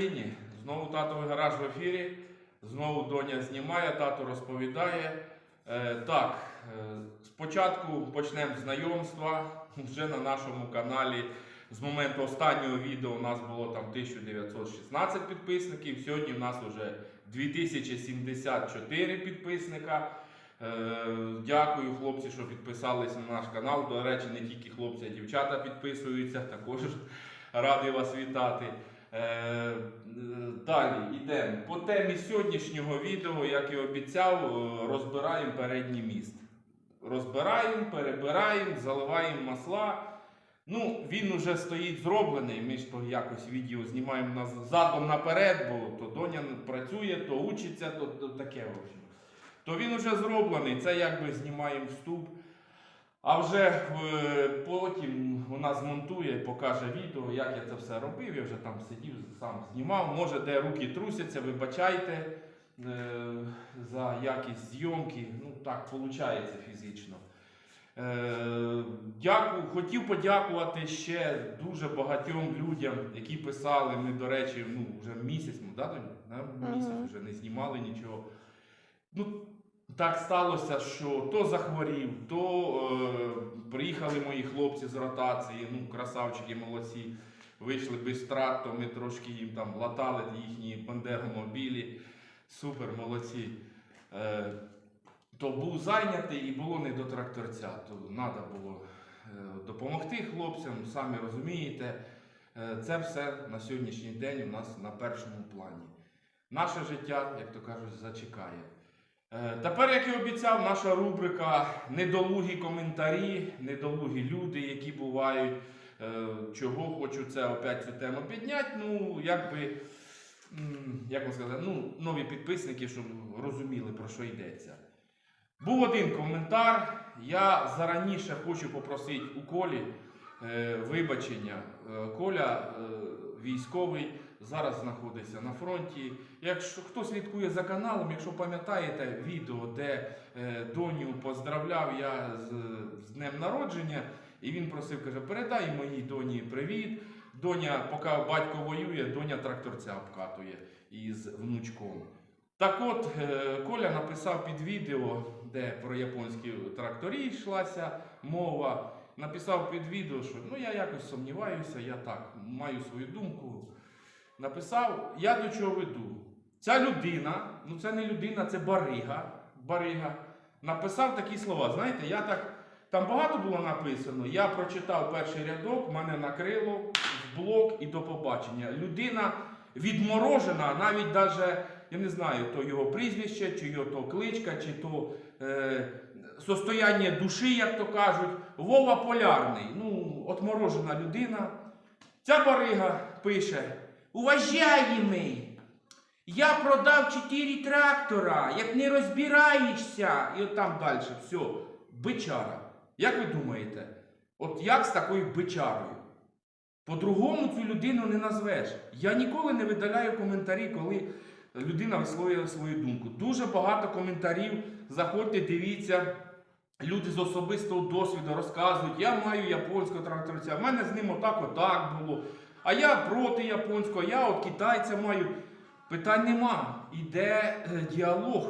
Україні! Знову татовий гараж в ефірі. Знову доня знімає, тато розповідає. Е, так, е, спочатку почнемо знайомства. Вже на нашому каналі з моменту останнього відео у нас було там 1916 підписників. Сьогодні в нас вже 2074 підписника. Е, Дякую, хлопці, що підписалися на наш канал. До речі, не тільки хлопці, а дівчата підписуються. Також радий вас вітати. Е, е, Далі йдемо. По темі сьогоднішнього відео, як і обіцяв, е, розбираємо передній міст. Розбираємо, перебираємо, заливаємо масла. Ну, він уже стоїть зроблений. Ми ж то якось відео знімаємо задом наперед, бо то доня працює, то учиться, то, то таке. То він уже зроблений, це якби знімаємо вступ. А вже потім вона змонтує, покаже відео, як я це все робив. Я вже там сидів, сам знімав. Може, де руки трусяться, вибачайте е, за якість зйомки. Ну так виходить фізично. Е, Дякую, хотів подякувати ще дуже багатьом людям, які писали. Ми, до речі, ну вже місяць, да, місяць вже не знімали нічого. Ну, так сталося, що то захворів, то е, приїхали мої хлопці з ротації, ну, красавчики молодці, вийшли без втрат, то ми трошки їм там латали їхні бандеромобілі. Супер, молодці. Е, то був зайнятий і було не до тракторця. То треба було е, допомогти хлопцям, самі розумієте. Е, це все на сьогоднішній день у нас на першому плані. Наше життя, як то кажуть, зачекає. Е, Тепер, як і обіцяв, наша рубрика недолугі коментарі, недолугі люди, які бувають. Е, Чого хочу це опять цю тему підняти. Ну, якби, як вам сказати, ну, нові підписники, щоб розуміли, про що йдеться. Був один коментар. Я зараніше хочу попросити у Колі е, вибачення. Коля військовий зараз знаходиться на фронті. Якщо хто слідкує за каналом, якщо пам'ятаєте відео, де е, доню поздравляв я з, з днем народження, і він просив, каже, передай моїй доні привіт. Доня, поки батько воює, доня тракторця обкатує із внучком. Так от, е, Коля написав під відео, де про японські тракторі йшлася мова. Написав під відео, що ну я якось сумніваюся, я так маю свою думку. Написав, я до чого веду. Ця людина, ну це не людина, це барига. барига написав такі слова. Знаєте, я так. Там багато було написано. Я прочитав перший рядок, мене накрило в блок і до побачення. Людина відморожена, навіть даже, я не знаю, то його прізвище, чи його то кличка, чи то е, состояння душі, як то кажуть. Вова полярний. Ну, отморожена людина. Ця барига пише: Уважаємий, я продав 4 трактора, як не розбираєшся. І от там далі, все, бичара. Як ви думаєте, от як з такою бичарою? По-другому цю людину не назвеш. Я ніколи не видаляю коментарі, коли людина висловлює свою думку. Дуже багато коментарів. Заходьте, дивіться. Люди з особистого досвіду розказують, я маю японського тракторця, в мене з ним отак отак було. А я проти японського, я от китайця маю. Питань нема. Іде е, діалог.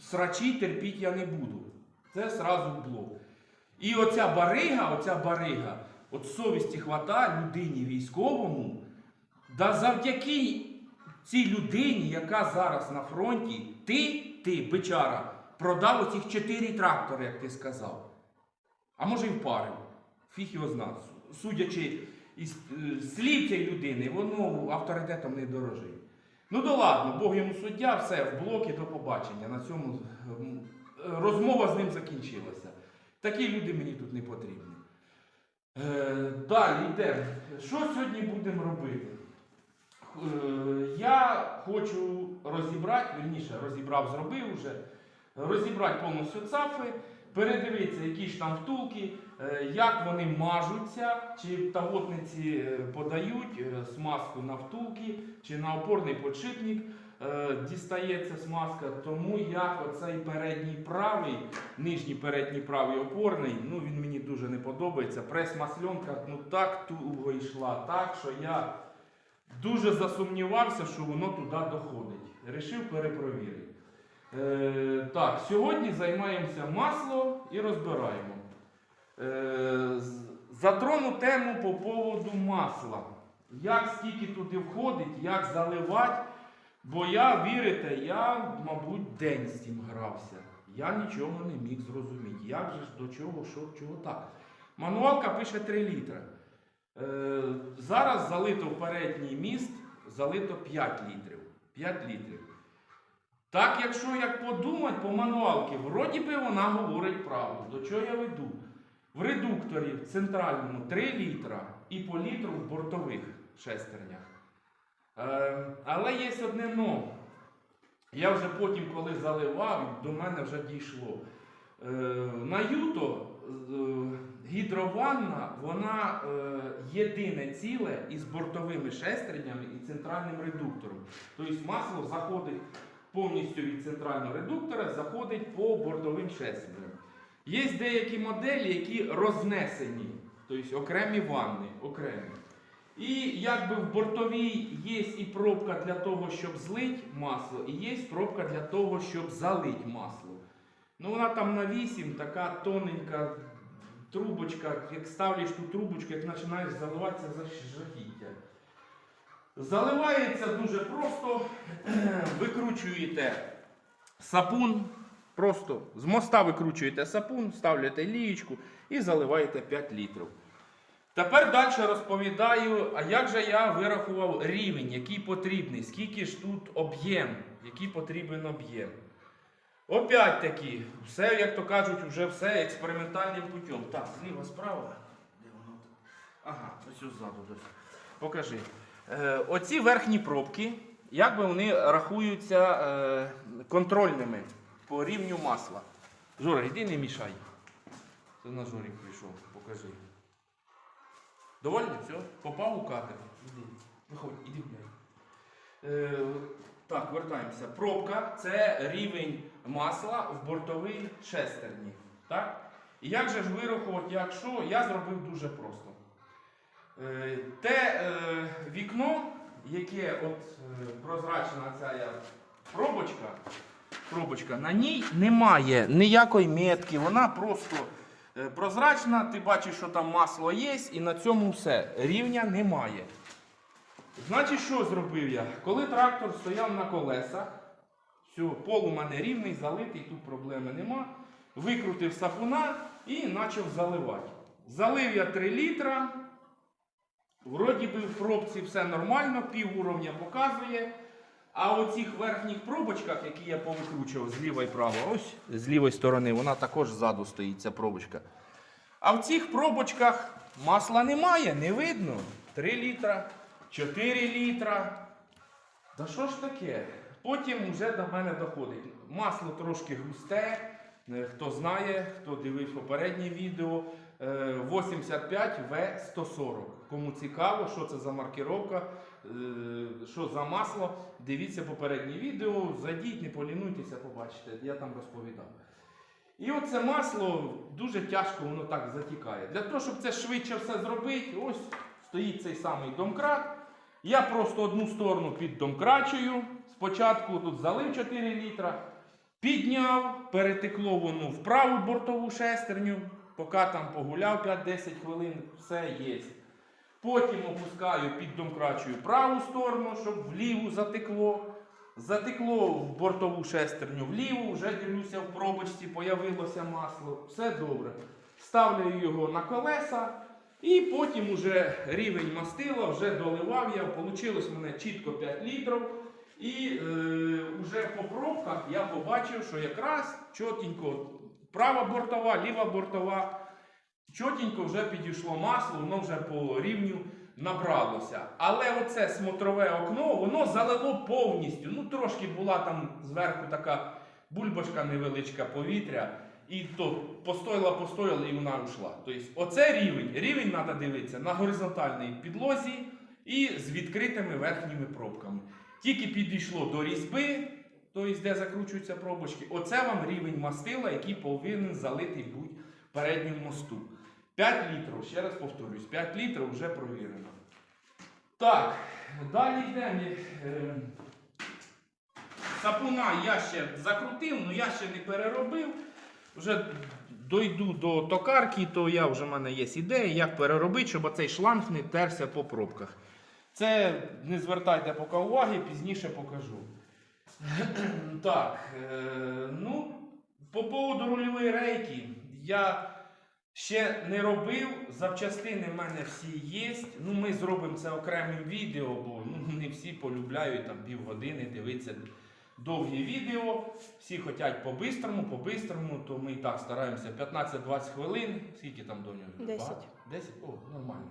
Срачі терпіть я не буду. Це сразу блок. І оця барига, оця барига, от совісті хвата людині військовому, да завдяки цій людині, яка зараз на фронті, ти, ти, бичара, продав оцих чотири трактори, як ти сказав. А може й впарив. Фіг його знав. Судячи із е, слів цієї людини, воно авторитетом не дорожить. Ну то ладно, Бог йому суддя, все, в блоки до побачення. На цьому ем, розмова з ним закінчилася. Такі люди мені тут не потрібні. Е, далі йдемо. Що сьогодні будемо робити? Е, я хочу розібрати, вірніше, розібрав, зробив вже, розібрати повністю цафи, передивитися, які ж там втулки, е, як вони мажуться, чи тавотниці е, подають е, смазку на втулки, чи на опорний подшипник е, дістається смазка. Тому як оцей передній правий, нижній передній правий опорний, ну він мені дуже не подобається. Прес-масленка ну так туго йшла, так що я. дуже засумнівався, що воно туди доходить. Рішив перепровірити. Е, так, сьогодні займаємося масло і розбираємо. Е, затрону тему по поводу масла. Як скільки туди входить, як заливати. Бо я, вірите, я, мабуть, день з цим грався. Я нічого не міг зрозуміти. Як же ж до чого, що, чого так. Мануалка пише 3 літри. Е, зараз залито в передній міст, залито 5 літрів. 5 літрів. Так, якщо як подумати по мануалці, вроді би вона говорить правду. До чого я веду? В редукторі в центральному 3 літра і по літру в бортових шестернях. Е, але є одне но. Я вже потім, коли заливав, до мене вже дійшло. Е, на Юто е, гідрованна, вона е, єдине ціле із бортовими шестернями і центральним редуктором. Тобто масло заходить повністю від центрального редуктора, заходить по бортовим шестерням. Є деякі моделі, які рознесені, тобто окремі ванни, окремі. І якби в бортовій є і пробка для того, щоб злити масло, і є пробка для того, щоб залити масло. Ну вона там на 8, така тоненька трубочка, як ставиш ту трубочку, як починаєш заливатися за жахіття. Заливається дуже просто, викручуєте сапун, просто з моста викручуєте сапун, ставляєте лієчку і заливаєте 5 літрів. Тепер далі розповідаю, а як же я вирахував рівень, який потрібний, скільки ж тут об'єм, який потрібен об'єм. Опять таки, все, як то кажуть, вже все експериментальним путем. Так, зліва, справа. Де воно? Ага, ось ззаду десь. Покажи. Е, оці верхні пробки, як би вони рахуються е, контрольними по рівню масла. Жора, йди не мішай. Це на Жорік прийшов, покажи. Довольно? Все? Попав у кадр? Іди. Виходь, іди гуляй. Е, так, вертаємося. Пробка це рівень масла в бортовій шестерні. Так? І як же ж вирахувати, якщо я зробив дуже просто. Е, те е, вікно, яке от е, прозрачна ця пробочка, пробочка, на ній немає ніякої метки, вона просто е, прозрачна, ти бачиш, що там масло є, і на цьому все. Рівня немає. Значить, що зробив я? Коли трактор стояв на колесах, все, пол у мене рівний, залитий, тут проблеми нема. Викрутив сапуна і почав заливати. Залив я 3 літра. Вроді би в пробці все нормально, пів уровня показує. А у цих верхніх пробочках, які я повикручував зліва і право, ось з лівої сторони, вона також ззаду стоїть, ця пробочка. А в цих пробочках масла немає, не видно. 3 літра, 4 літра. Та що ж таке? Потім вже до мене доходить. Масло трошки густе. Е, Хто знає, хто дивив попереднє відео, е, 85 В140. Кому цікаво, що це за маркировка, е, що за масло, дивіться попереднє відео, зайдіть, не полінуйтеся, побачите, я там розповідав. І оце масло дуже тяжко воно так затікає. Для того, щоб це швидше все зробити, ось стоїть цей самий домкрат. Я просто одну сторону піддомкрачую. Спочатку тут залив 4 літра, підняв, перетекло воно в праву бортову шестерню, поки там погуляв 5-10 хвилин, все є. Потім опускаю, піддомкрачую праву сторону, щоб вліву затекло. Затекло в бортову шестерню вліву, вже дивлюся в пробочці, появилося масло. Все добре. Ставлю його на колеса. І потім уже рівень мастила вже доливав я. Получилось мене чітко 5 літрів. І е, вже по пробках я побачив, що якраз чотенько права бортова, ліва бортова, чотенько вже підійшло масло, воно вже по рівню набралося. Але оце смотрове окно, воно залило повністю. Ну, трошки була там зверху така бульбашка невеличка повітря. І то постояла, постояла і вона йшла. Тобто, оце рівень. Рівень треба дивитися на горизонтальній підлозі і з відкритими верхніми пробками. Тільки підійшло до різьби, тобто де закручуються пробочки, оце вам рівень мастила, який повинен залитий бути в передньому мосту. 5 літрів, ще раз повторюсь, 5 літрів вже провірено. Так, далі йдемо. Е, Сапуна я ще закрутив, але я ще не переробив. Вже дойду до токарки, то я вже в мене є ідея, як переробити, щоб оцей шланг не терся по пробках. Це не звертайте поки уваги, пізніше покажу. так, е, ну, по поводу рульової рейки, я ще не робив. Запчастини в мене всі є. Ну, ми зробимо це окремим відео, бо ну, не всі полюбляють там півгодини дивитися довгі відео. Всі хочуть по-бистрому, по-бистрому, то ми і так стараємося 15-20 хвилин. Скільки там до нього? 10. Багато? 10? О, нормально.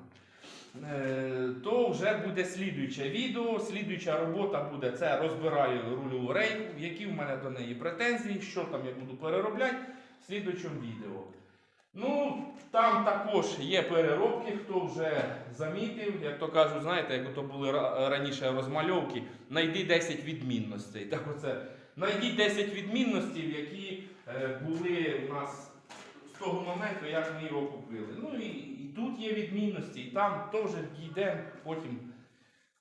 Е, то вже буде слідуюче відео. Слідуюча робота буде це розбираю рульову рейку, які в мене до неї претензії, що там я буду переробляти в слідуючому відео. Ну, там також є переробки, хто вже замітив, як то кажуть, знаєте, як то були раніше розмальовки, знайди 10 відмінностей. Так оце, знайдіть 10 відмінностей, які е, були у нас з того моменту, як ми його купили. Ну і, і тут є відмінності, і там теж дійдемо, потім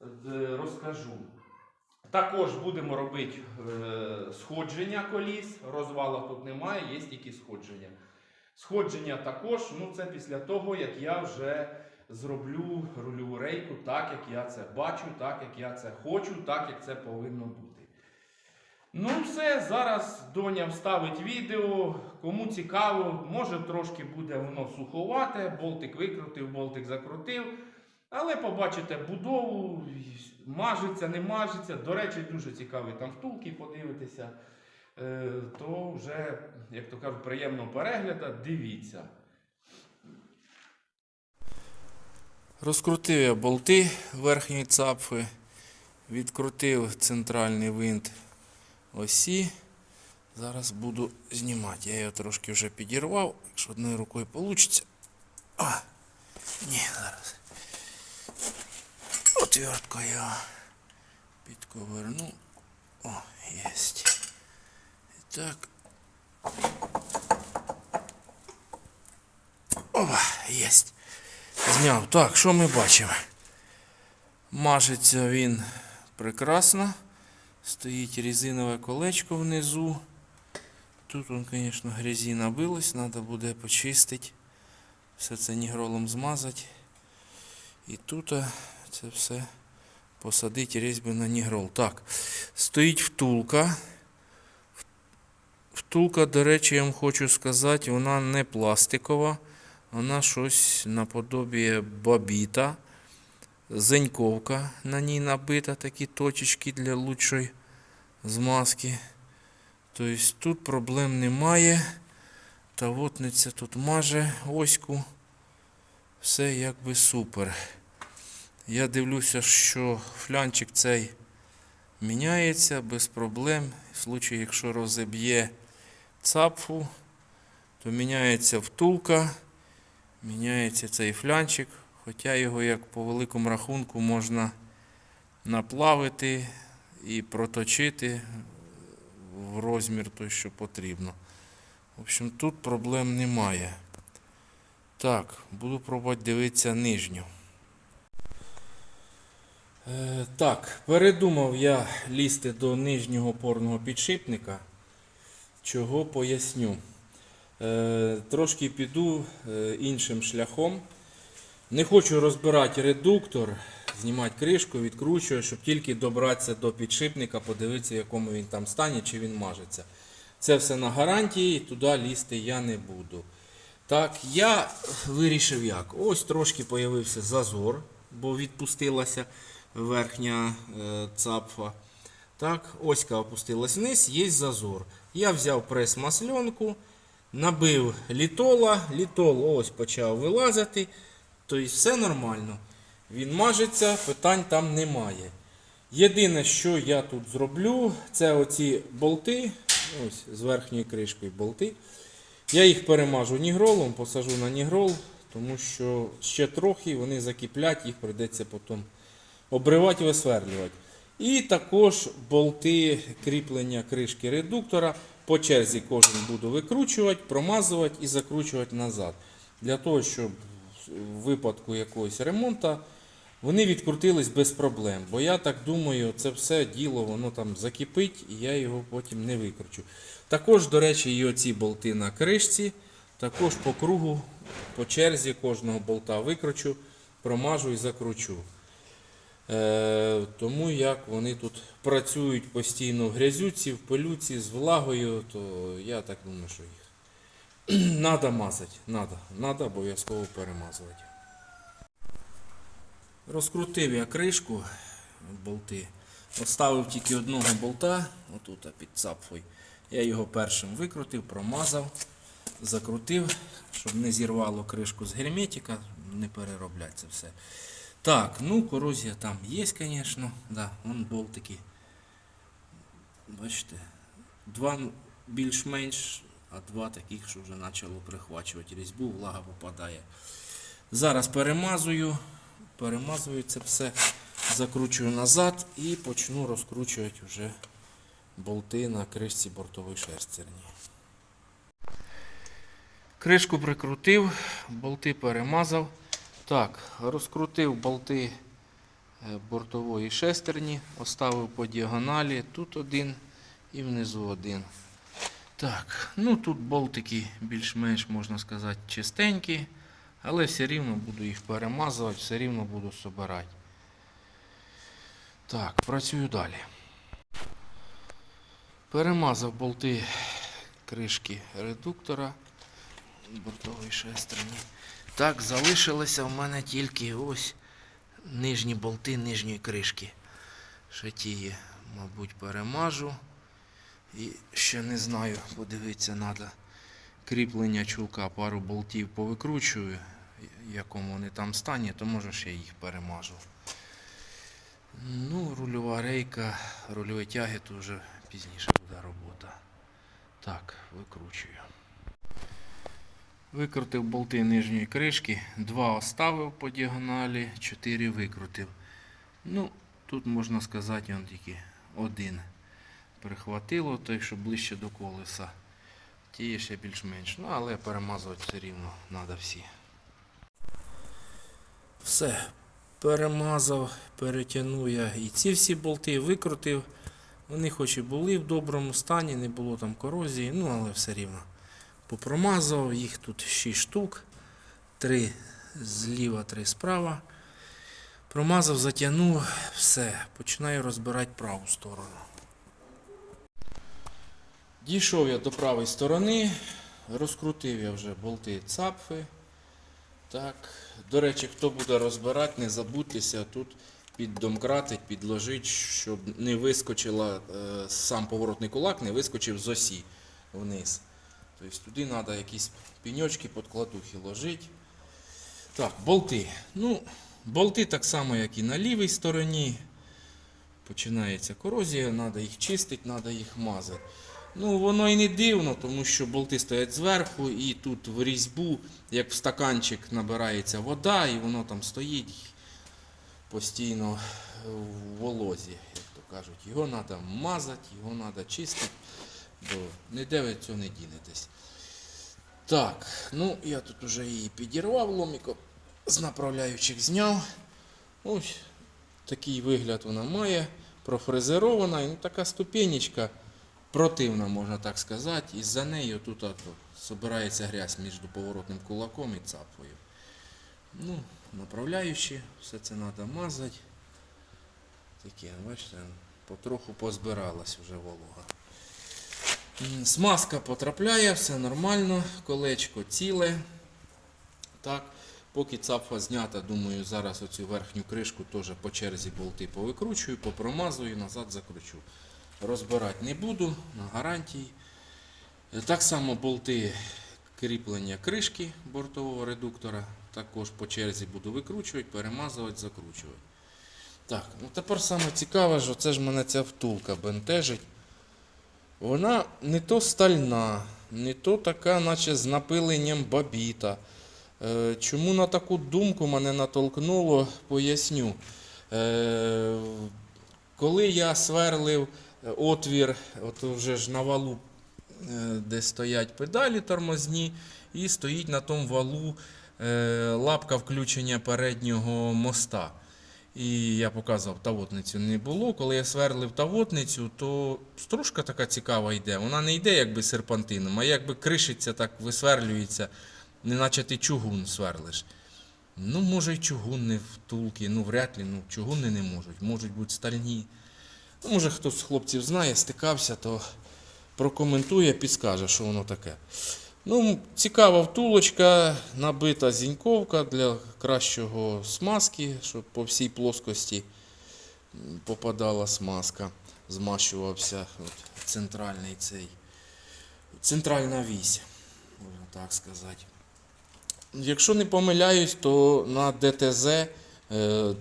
е, розкажу. Також будемо робити е, сходження коліс, розвала тут немає, є тільки сходження. Сходження також, ну це після того, як я вже зроблю рульову рейку так, як я це бачу, так, як я це хочу, так, як це повинно бути. Ну, все, зараз доня вставить відео. Кому цікаво, може трошки буде воно суховате, болтик викрутив, болтик закрутив. Але побачите будову, мажеться, не мажеться. До речі, дуже цікаві там втулки подивитися. Е, то вже, як то кажуть, приємного перегляду, дивіться. Розкрутив я болти верхньої цапфи, відкрутив центральний винт осі. Зараз буду знімати. Я його трошки вже підірвав, якщо одною рукою вийде. А, ні, зараз. Отверткою підковерну. О, єсть. Так. Опа, єсть. Зняв. Так, що ми бачимо? Мажеться він прекрасно. Стоїть резинове колечко внизу. Тут, он, звісно, грязі набилось, треба буде почистити. Все це нігролом змазати. І тут це все посадити різьби на нігрол. Так, стоїть втулка. Втулка, до речі, я вам хочу сказати, вона не пластикова. Вона щось наподобіє бабіта. Зеньковка на ній набита, такі точечки для лучшої змазки. Тобто тут проблем немає. Та вотниця тут маже оську. Все якби супер. Я дивлюся, що флянчик цей міняється без проблем. В случаї, якщо розіб'є цапфу, то міняється втулка. Міняється цей флянчик, хоча його, як по великому рахунку, можна наплавити і проточити в розмір той, що потрібно. В общем, тут проблем немає. Так, буду пробувати дивитися нижню. Е, так, передумав я лізти до нижнього опорного підшипника. Чого поясню. Е, трошки піду е, іншим шляхом. Не хочу розбирати редуктор, знімати кришку, відкручую, щоб тільки добратися до підшипника, подивитися, в якому він там стані, чи він мажеться. Це все на гарантії, туди лізти я не буду. Так, я вирішив як. Ось трошки з'явився зазор, бо відпустилася верхня е, цапфа. Так, оська опустилась вниз, є зазор. Я взяв прес-масленку. Набив літола, літол ось почав вилазити. Тобто все нормально. Він мажеться, питань там немає. Єдине, що я тут зроблю, це оці болти, ось з верхньою кришкою болти. Я їх перемажу нігролом, посажу на нігрол, тому що ще трохи вони закіплять, їх прийдеться потім обривати, висверлювати. І також болти кріплення кришки редуктора. По черзі кожен буду викручувати, промазувати і закручувати назад. Для того, щоб в випадку якогось ремонту Вони відкрутились без проблем, бо я так думаю, це все діло воно там закипить і я його потім не викручу. Також, до речі, і оці болти на кришці, також по кругу, по черзі кожного болта викручу, промажу і закручу. Е, тому як вони тут працюють постійно в грязюці, в пилюці з влагою, то я так думаю, що їх треба мазати. Надо, надо обов'язково перемазувати. Розкрутив я кришку, болти. Оставив тільки одного болта, отут під цапфою. Я його першим викрутив, промазав, закрутив, щоб не зірвало кришку з герметика, не переробляти це все. Так, ну корозія там є, звісно. Да, вон болтики. Бачите, два більш-менш, а два таких, що вже почало прихвачувати різьбу, влага попадає. Зараз перемазую, перемазую це все, закручую назад і почну розкручувати вже болти на кришці бортової шестерні. Кришку прикрутив, болти перемазав. Так, розкрутив болти е, бортової шестерні, оставив по діагоналі, тут один і внизу один. Так, ну тут болтики більш-менш можна сказати чистенькі, але все рівно буду їх перемазувати, все рівно буду собирати. Так, працюю далі. Перемазав болти кришки редуктора бортової шестерні. Так, залишилося в мене тільки ось нижні болти нижньої кришки. Ще ті, мабуть, перемажу. І ще не знаю, подивитися треба. Кріплення чулка, пару болтів повикручую, в якому вони там стані, то може ще їх перемажу. Ну, рульова рейка, рульові тяги, то вже пізніше буде робота. Так, викручую. Викрутив болти нижньої кришки, два оставив по діагоналі, чотири викрутив. Ну, тут можна сказати, он тільки один прихватило, той, що ближче до колеса. Ті ще більш-менш. Ну, але перемазувати все рівно треба всі. Все. Перемазав, перетягнув я і ці всі болти викрутив. Вони хоч і були в доброму стані, не було там корозії, ну але все рівно. Попромазав, їх тут 6 штук. Три зліва, три справа. Промазав, затягнув, все. Починаю розбирати праву сторону. Дійшов я до правої сторони, розкрутив я вже болти цапфи. Так. До речі, хто буде розбирати, не забудьтеся тут піддомкратить, підложить, щоб не вискочила е, сам поворотний кулак, не вискочив з осі вниз. Тобто туди треба якісь піньочки, подкладухи ложити. Так, болти. Ну, болти так само, як і на лівій стороні. Починається корозія, треба їх чистити, треба їх мазати. Ну, воно і не дивно, тому що болти стоять зверху, і тут в різьбу, як в стаканчик, набирається вода, і воно там стоїть постійно в волозі, як то кажуть. Його треба мазати, його треба чистити, бо ніде ви цього не дінетесь. Так, ну я тут вже її підірвав ломіком, з направляючих зняв. Ось такий вигляд вона має. Профрезерована, і ну, така ступенечка противна, можна так сказати. І за нею тут збирається грязь між поворотним кулаком і цапою. Ну, направляючи, все це треба мазати. Таке, бачите, потроху позбиралась вже волога. Смазка потрапляє, все нормально, колечко ціле. Так, поки цапфа знята, думаю, зараз оцю верхню кришку теж по черзі болти повикручую, попромазую, назад закручу. Розбирати не буду на гарантії. Е, Так само болти кріплення кришки бортового редуктора. Також по черзі буду викручувати, перемазувати, закручувати. Так, ну тепер саме цікаве, що це ж мене ця втулка бентежить. Вона не то стальна, не то така, наче з напиленням бабіта. Е, Чому на таку думку мене натолкнуло, поясню. Е, Коли я сверлив е, отвір, от вже ж на валу, де стоять педалі тормозні, і стоїть на тому валу лапка включення переднього моста. І я показував тавотницю не було. Коли я сверлив тавотницю, то стружка така цікава йде. Вона не йде якби серпантином, а якби кришиться, так висверлюється, неначе ти чугун сверлиш. Ну, може, й чугунні втулки, ну вряд ли, ну чугунні не можуть, можуть бути стальні. Ну, може, хтось з хлопців знає, стикався, то прокоментує, підскаже, що воно таке. Ну, цікава втулочка, набита зіньковка для кращого смазки, щоб по всій плоскості попадала смазка, змащувався от, центральний цей, центральна вісь, можна так сказати. Якщо не помиляюсь, то на ДТЗ е,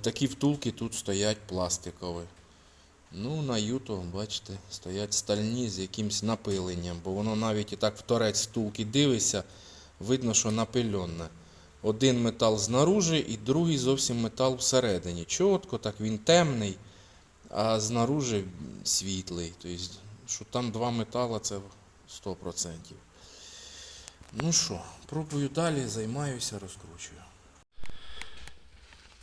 такі втулки тут стоять пластикові. Ну, на Юто, бачите, стоять стальні з якимось напиленням, бо воно навіть і так в торець втулки дивишся, видно, що напильонне. Один метал знаружи і другий зовсім метал всередині. Чітко, так він темний, а знаружи світлий. Тобто, що там два метала, це 100%. Ну що, пробую далі, займаюся, розкручую.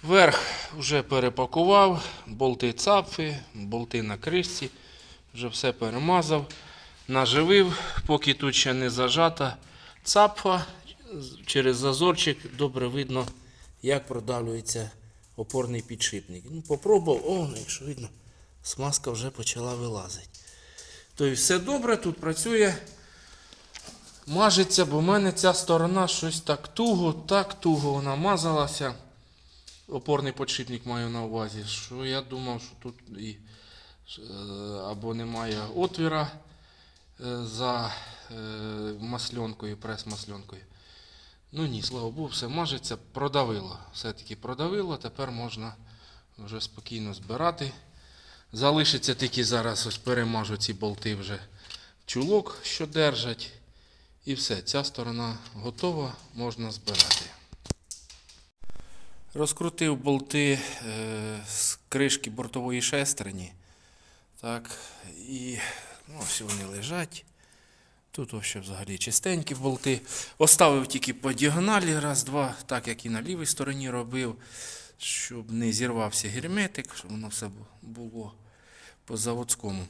Верх вже перепакував, болти цапфи, болти на кришці, вже все перемазав, наживив, поки тут ще не зажата цапфа. Через зазорчик добре видно, як продавлюється опорний підшипник. Ну, попробував, о, якщо видно, смазка вже почала вилазити. Тобто все добре, тут працює. Мажеться, бо в мене ця сторона щось так туго, так туго вона мазалася опорний подшипник маю на увазі, що я думав, що тут і, е, або немає отвіра е, за е, масленкою, прес-масленкою. Ну ні, слава Богу, все мажеться, продавило. Все-таки продавило, тепер можна вже спокійно збирати. Залишиться тільки зараз, ось перемажу ці болти вже чулок, що держать. І все, ця сторона готова, можна збирати. Розкрутив болти е, з кришки бортової шестерні. Так, і ну, ось вони лежать. Тут взагалі чистенькі болти. Оставив тільки по діагоналі, раз, два, так як і на лівій стороні робив, щоб не зірвався герметик, щоб воно все було по заводському.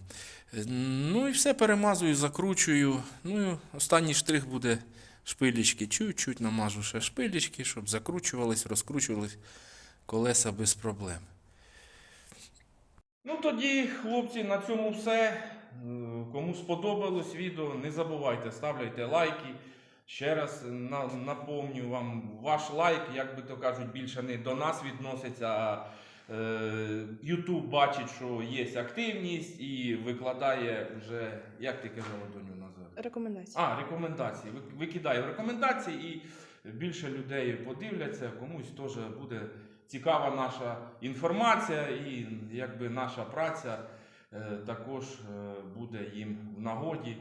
Е, Ну і все перемазую, закручую. Ну останній штрих буде шпилечки. Чуть-чуть намажу ще шпилечки, щоб закручувались, розкручувались колеса без проблем. Ну тоді, хлопці, на цьому все. Е, Кому сподобалось відео, не забувайте, ставляйте лайки. Ще раз напомню вам, ваш лайк, як би то кажуть, більше не до нас відноситься, а е, YouTube бачить, що є активність і викладає вже, як ти казала, доню? Рекомендації. А, рекомендації. Викидаю рекомендації і більше людей подивляться, комусь теж буде цікава наша інформація і якби наша праця е, також е, буде їм в нагоді.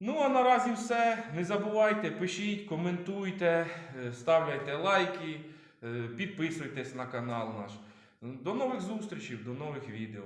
Ну, а наразі все. Не забувайте, пишіть, коментуйте, е, ставляйте лайки, підписуйтесь на канал наш. До нових зустрічей, до нових відео.